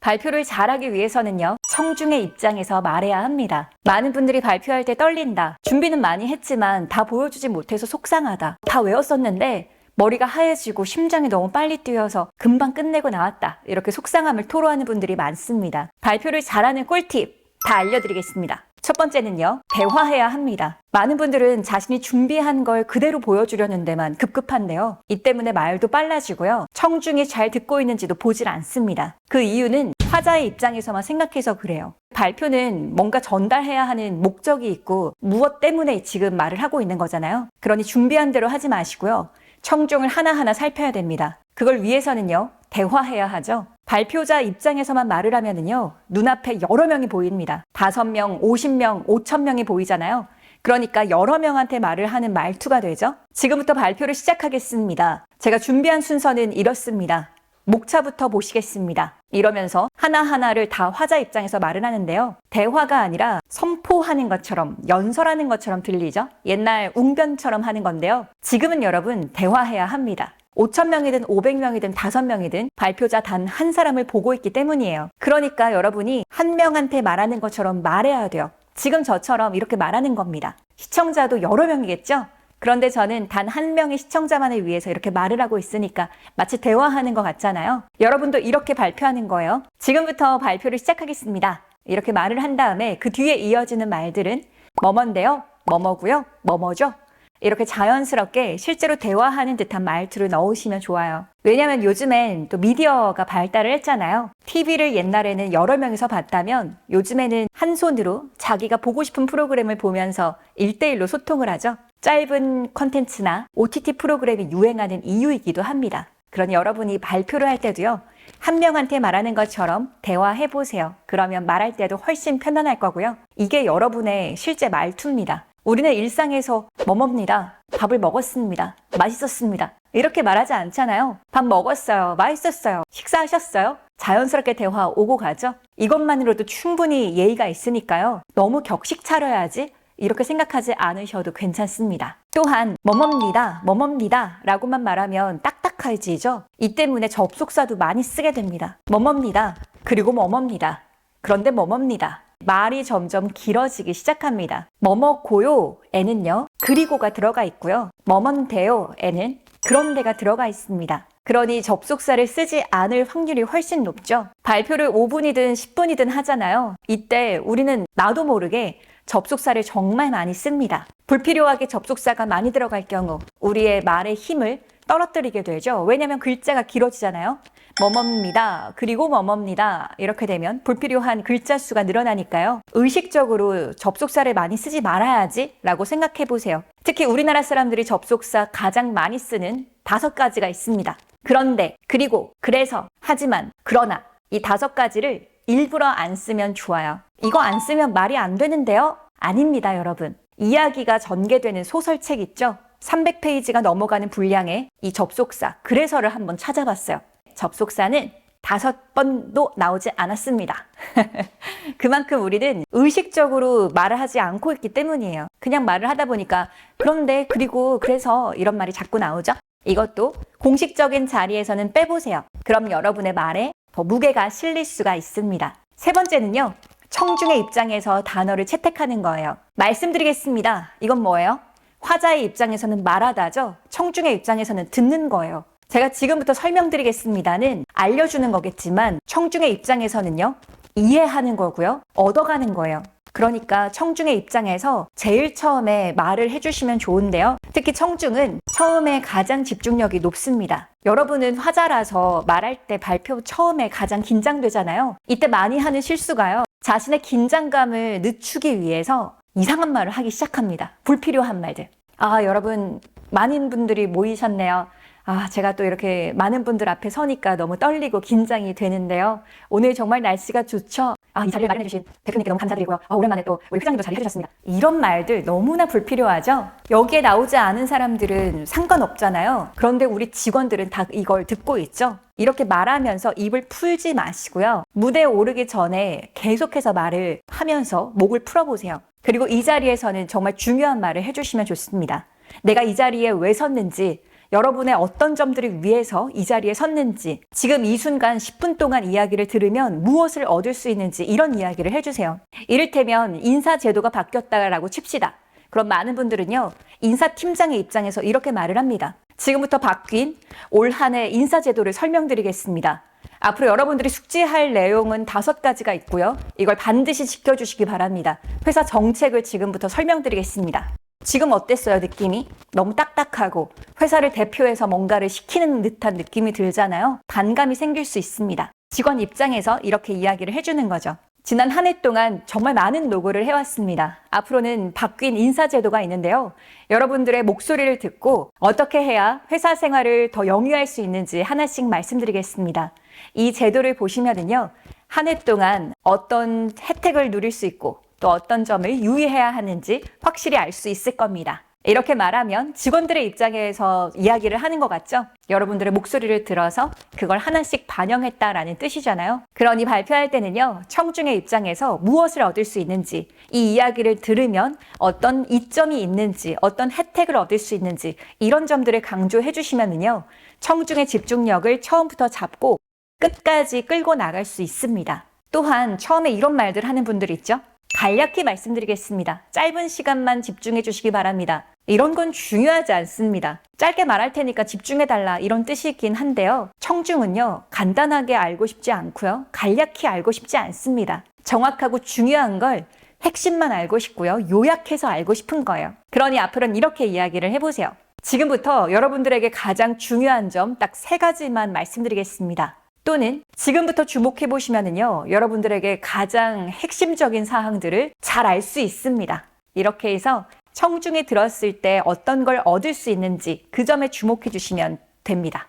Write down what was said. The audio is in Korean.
발표를 잘하기 위해서는요, 청중의 입장에서 말해야 합니다. 많은 분들이 발표할 때 떨린다. 준비는 많이 했지만 다 보여주지 못해서 속상하다. 다 외웠었는데 머리가 하얘지고 심장이 너무 빨리 뛰어서 금방 끝내고 나왔다. 이렇게 속상함을 토로하는 분들이 많습니다. 발표를 잘하는 꿀팁 다 알려드리겠습니다. 첫 번째는요, 대화해야 합니다. 많은 분들은 자신이 준비한 걸 그대로 보여주려는 데만 급급한데요. 이 때문에 말도 빨라지고요. 청중이 잘 듣고 있는지도 보질 않습니다. 그 이유는 화자의 입장에서만 생각해서 그래요. 발표는 뭔가 전달해야 하는 목적이 있고 무엇 때문에 지금 말을 하고 있는 거잖아요. 그러니 준비한 대로 하지 마시고요. 청중을 하나하나 살펴야 됩니다. 그걸 위해서는요, 대화해야 하죠. 발표자 입장에서만 말을 하면은요, 눈앞에 여러 명이 보입니다. 다섯 명, 오십 명, 오천 명이 보이잖아요. 그러니까 여러 명한테 말을 하는 말투가 되죠. 지금부터 발표를 시작하겠습니다. 제가 준비한 순서는 이렇습니다. 목차부터 보시겠습니다. 이러면서 하나하나를 다 화자 입장에서 말을 하는데요. 대화가 아니라 선포하는 것처럼, 연설하는 것처럼 들리죠? 옛날 웅변처럼 하는 건데요. 지금은 여러분, 대화해야 합니다. 5천명이든 500명이든 5명이든 발표자 단 한 사람을 보고 있기 때문이에요. 그러니까 여러분이 한 명한테 말하는 것처럼 말해야 돼요. 지금 저처럼 이렇게 말하는 겁니다. 시청자도 여러 명이겠죠? 그런데 저는 단 한 명의 시청자만을 위해서 이렇게 말을 하고 있으니까 마치 대화하는 것 같잖아요. 여러분도 이렇게 발표하는 거예요. 지금부터 발표를 시작하겠습니다. 이렇게 말을 한 다음에 그 뒤에 이어지는 말들은 뭐뭔데요? 뭐뭐고요? 뭐뭐죠? 이렇게 자연스럽게 실제로 대화하는 듯한 말투를 넣으시면 좋아요. 왜냐면 요즘엔 또 미디어가 발달을 했잖아요. TV를 옛날에는 여러 명이서 봤다면 요즘에는 한 손으로 자기가 보고 싶은 프로그램을 보면서 일대일로 소통을 하죠. 짧은 컨텐츠나 OTT 프로그램이 유행하는 이유이기도 합니다. 그러니 여러분이 발표를 할 때도요. 한 명한테 말하는 것처럼 대화해 보세요. 그러면 말할 때도 훨씬 편안할 거고요. 이게 여러분의 실제 말투입니다. 우리는 일상에서 뭐뭡니다. 밥을 먹었습니다. 맛있었습니다. 이렇게 말하지 않잖아요. 밥 먹었어요. 맛있었어요. 식사하셨어요? 자연스럽게 대화 오고 가죠. 이것만으로도 충분히 예의가 있으니까요. 너무 격식 차려야지 이렇게 생각하지 않으셔도 괜찮습니다. 또한 뭐뭡니다, 뭐뭡니다 라고만 말하면 딱딱해지죠. 이 때문에 접속사도 많이 쓰게 됩니다. 뭐뭡니다, 그리고 뭐뭡니다. 그런데 뭐뭡니다. 말이 점점 길어지기 시작합니다. 뭐뭐고요 에는요 그리고가 들어가 있고요. 뭐뭔데요 에는 그런데가 들어가 있습니다. 그러니 접속사를 쓰지 않을 확률이 훨씬 높죠. 발표를 5분이든 10분이든 하잖아요. 이때 우리는 나도 모르게 접속사를 정말 많이 씁니다. 불필요하게 접속사가 많이 들어갈 경우 우리의 말의 힘을 떨어뜨리게 되죠. 왜냐하면 글자가 길어지잖아요. 뭐뭡니다. 그리고 뭐뭡니다. 이렇게 되면 불필요한 글자 수가 늘어나니까요. 의식적으로 접속사를 많이 쓰지 말아야지 라고 생각해 보세요. 특히 우리나라 사람들이 접속사 가장 많이 쓰는 다섯 가지가 있습니다. 그런데, 그리고, 그래서, 하지만, 그러나 이 다섯 가지를 일부러 안 쓰면 좋아요. 이거 안 쓰면 말이 안 되는데요? 아닙니다, 여러분. 이야기가 전개되는 소설책 있죠? 300페이지가 넘어가는 분량의 이 접속사, 그래서를 한번 찾아봤어요. 접속사는 다섯 번도 나오지 않았습니다. 그만큼 우리는 의식적으로 말을 하지 않고 있기 때문이에요. 그냥 말을 하다 보니까 그런데 그리고 그래서 이런 말이 자꾸 나오죠. 이것도 공식적인 자리에서는 빼보세요. 그럼 여러분의 말에 더 무게가 실릴 수가 있습니다. 세 번째는요. 청중의 입장에서 단어를 채택하는 거예요. 말씀드리겠습니다. 이건 뭐예요? 화자의 입장에서는 말하다죠. 청중의 입장에서는 듣는 거예요. 제가 지금부터 설명드리겠습니다는 알려주는 거겠지만 청중의 입장에서는요. 이해하는 거고요. 얻어가는 거예요. 그러니까 청중의 입장에서 제일 처음에 말을 해주시면 좋은데요. 특히 청중은 처음에 가장 집중력이 높습니다. 여러분은 화자라서 말할 때 발표 처음에 가장 긴장되잖아요. 이때 많이 하는 실수가요. 자신의 긴장감을 늦추기 위해서 이상한 말을 하기 시작합니다. 불필요한 말들. 아, 여러분, 많은 분들이 모이셨네요. 아, 제가 또 이렇게 많은 분들 앞에 서니까 너무 떨리고 긴장이 되는데요. 오늘 정말 날씨가 좋죠? 아, 이 자리를 마련해주신 대표님께 너무 감사드리고요. 아, 오랜만에 또 우리 회장님도 자리해주셨습니다. 이런 말들 너무나 불필요하죠? 여기에 나오지 않은 사람들은 상관없잖아요. 그런데 우리 직원들은 다 이걸 듣고 있죠? 이렇게 말하면서 입을 풀지 마시고요. 무대에 오르기 전에 계속해서 말을 하면서 목을 풀어보세요. 그리고 이 자리에서는 정말 중요한 말을 해주시면 좋습니다. 내가 이 자리에 왜 섰는지, 여러분의 어떤 점들을 위해서 이 자리에 섰는지, 지금 이 순간 10분 동안 이야기를 들으면 무엇을 얻을 수 있는지 이런 이야기를 해주세요. 이를테면 인사제도가 바뀌었다라고 칩시다. 그럼 많은 분들은요, 인사팀장의 입장에서 이렇게 말을 합니다. 지금부터 바뀐 올 한 해 인사제도를 설명드리겠습니다. 앞으로 여러분들이 숙지할 내용은 다섯 가지가 있고요. 이걸 반드시 지켜주시기 바랍니다. 회사 정책을 지금부터 설명드리겠습니다. 지금 어땠어요, 느낌이? 너무 딱딱하고 회사를 대표해서 뭔가를 시키는 듯한 느낌이 들잖아요. 반감이 생길 수 있습니다. 직원 입장에서 이렇게 이야기를 해주는 거죠. 지난 한 해 동안 정말 많은 노고를 해왔습니다. 앞으로는 바뀐 인사제도가 있는데요. 여러분들의 목소리를 듣고 어떻게 해야 회사 생활을 더 영위할 수 있는지 하나씩 말씀드리겠습니다. 이 제도를 보시면은요, 한 해 동안 어떤 혜택을 누릴 수 있고 또 어떤 점을 유의해야 하는지 확실히 알 수 있을 겁니다. 이렇게 말하면 직원들의 입장에서 이야기를 하는 것 같죠? 여러분들의 목소리를 들어서 그걸 하나씩 반영했다라는 뜻이잖아요. 그러니 발표할 때는요, 청중의 입장에서 무엇을 얻을 수 있는지, 이 이야기를 들으면 어떤 이점이 있는지, 어떤 혜택을 얻을 수 있는지, 이런 점들을 강조해 주시면은요, 청중의 집중력을 처음부터 잡고 끝까지 끌고 나갈 수 있습니다. 또한 처음에 이런 말들 하는 분들 있죠? 간략히 말씀드리겠습니다. 짧은 시간만 집중해 주시기 바랍니다. 이런 건 중요하지 않습니다. 짧게 말할 테니까 집중해 달라 이런 뜻이긴 한데요. 청중은요, 간단하게 알고 싶지 않고요. 간략히 알고 싶지 않습니다. 정확하고 중요한 걸 핵심만 알고 싶고요. 요약해서 알고 싶은 거예요. 그러니 앞으로는 이렇게 이야기를 해보세요. 지금부터 여러분들에게 가장 중요한 점 딱 세 가지만 말씀드리겠습니다. 또는 지금부터 주목해 보시면은요, 여러분들에게 가장 핵심적인 사항들을 잘 알 수 있습니다. 이렇게 해서 청중에 들었을 때 어떤 걸 얻을 수 있는지 그 점에 주목해 주시면 됩니다.